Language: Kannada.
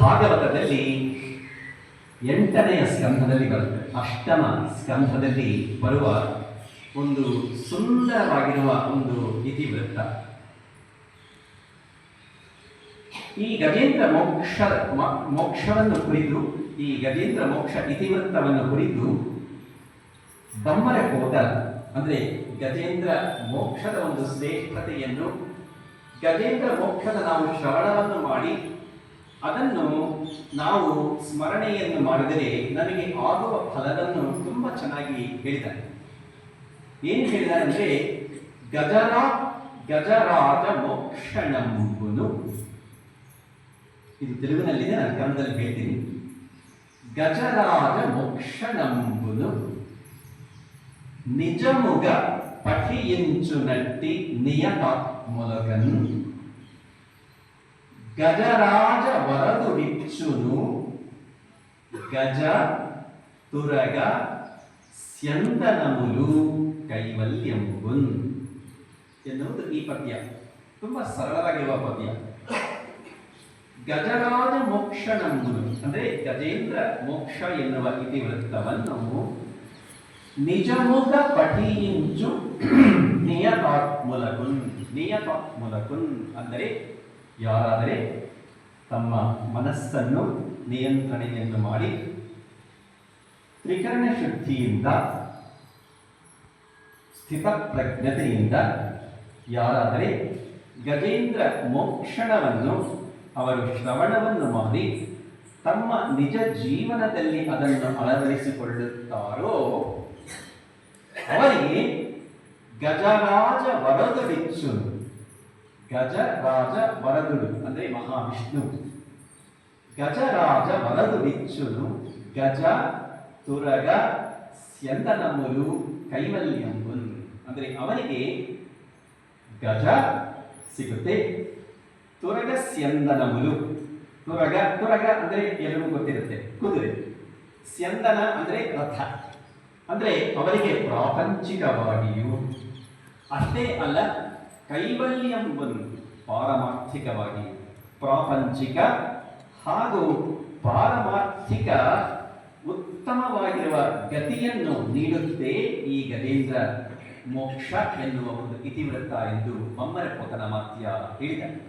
ಭಾಗವತದಲ್ಲಿ ಎಂಟನೆಯ ಸ್ಕಂಧದಲ್ಲಿ ಬರುತ್ತೆ. ಅಷ್ಟಮ ಸ್ಕಂಧದಲ್ಲಿ ಬರುವ ಒಂದು ಸುಂದರವಾಗಿರುವ ಒಂದು ಇತಿವೃತ್ತ ಈ ಗಜೇಂದ್ರ ಮೋಕ್ಷ ಮೋಕ್ಷವನ್ನು ಕುರಿತು, ಈ ಗಜೇಂದ್ರ ಮೋಕ್ಷ ಇತಿವೃತ್ತವನ್ನು ಕುರಿತು ಬಮ್ಮರ ಹೋದ ಅಂದ್ರೆ ಗಜೇಂದ್ರ ಮೋಕ್ಷದ ಒಂದು ಶ್ರೇಷ್ಠತೆಯನ್ನು, ಗಜೇಂದ್ರ ಮೋಕ್ಷದ ನಾವು ಶ್ರವಣವನ್ನು ಮಾಡಿ ಅದನ್ನು ನಾವು ಸ್ಮರಣೆಯನ್ನು ಮಾಡಿದರೆ ನಮಗೆ ಆಗುವ ಫಲವನ್ನು ತುಂಬ ಚೆನ್ನಾಗಿ ಹೇಳಿದ್ದಾರೆ ಏನು ಹೇಳಿದ್ದಾರೆ ಅಂದ್ರೆ ಗಜರ ಗಜರಾಜ ಮೋಕ್ಷಣಂಬುನು ಇದು ತೆಲುಗಿನಲ್ಲಿದೆ ನಾನು ಕನ್ನಡದಲ್ಲಿ ಹೇಳ್ತೀನಿ ಗಜರಾಜ ಮೋಕ್ಷಣಂಬುನು నిజముగ పఠించునట్టి నియతాత్ములగన్ గజరాజ వరదు ఇచ్చును గజ తురగ ಸ್ಯಂದನಮುಲು ಕೈವಲ್ಯಂಬುನ್ ಎನ್ನುವುದು ಈ ಪದ್ಯ ತುಂಬ ಸರಳವಾಗಿರುವ ಪದ್ಯ ಗಜರಾಜ ಮೋಕ್ಷಣಂಬುನು ಅಂದರೆ ಗಜೇಂದ್ರ ಮೋಕ್ಷ ಎನ್ನುವ ಇತಿವೃತ್ತವನ್ನು ನಿಜಮುಖ ಪಠಿಂಚು ನಿಯತಾತ್ಮುಲಕುನ್ ನಿಯತಾತ್ಮುಲಕುನ್ ಅಂದರೆ ಯಾರಾದರೆ ತಮ್ಮ ಮನಸ್ಸನ್ನು ನಿಯಂತ್ರಣೆಯನ್ನು ಮಾಡಿ ತ್ರಿಕರಣ ಶುದ್ಧಿಯಿಂದ ಸ್ಥಿತಪ್ರಜ್ಞತೆಯಿಂದ ಯಾರಾದರೆ ಗಜೇಂದ್ರ ಮೋಕ್ಷಣವನ್ನು, ಅವರು ಶ್ರವಣವನ್ನು ಮಾಡಿ ತಮ್ಮ ನಿಜ ಜೀವನದಲ್ಲಿ ಅದನ್ನು ಅಳವಡಿಸಿಕೊಳ್ಳುತ್ತಾರೋ, ಅವರಿಗೆ ಗಜರಾಜ ವರದುಡಿಚ್ಚು. ಗಜರಾಜ ವರದುಡು ಅಂದರೆ ಮಹಾವಿಷ್ಣು. ಗಜರಾಜ ವರದುಡಿಚ್ಚುನು ಗಜ ತುರಗ ಸ್ಯಂದನಮ್ಮುಲು ಕೈವಲ್ಯಂಬುನ್ ಅಂದರೆ ಅವನಿಗೆ ಗಜ ಸಿಗುತ್ತೆ, ತುರಗ ಸ್ಯಂದನಮುಲು. ತುರಗ ತುರಗ ಅಂದರೆ ಎಲ್ಲರಿಗೂ ಗೊತ್ತಿರುತ್ತೆ, ಕುದುರೆ. ಸ್ಯಂದನ ಅಂದರೆ ರಥ. ಅಂದರೆ ಅವರಿಗೆ ಪ್ರಾಪಂಚಿಕವಾಗಿಯೂ. ಅಷ್ಟೇ ಅಲ್ಲ ಕೈವಲ್ಯಂಬನ್ನು ಪಾರಮಾರ್ಥಿಕವಾಗಿ ಪ್ರಾಪಂಚಿಕ ಹಾಗೂ ಪಾರಮಾರ್ಥಿಕ ಉತ್ತಮವಾಗಿರುವ ಗತಿಯನ್ನು ನೀಡುತ್ತೆ ಈ ಗಜೇಂದ್ರ ಮೋಕ್ಷ ಎನ್ನುವ ಒಂದು ಇತಿವೃತ್ತ ಎಂದು ಮಮ್ಮರ ಪೋತನ ಮಾತ್ಯ ಹೇಳಿದ.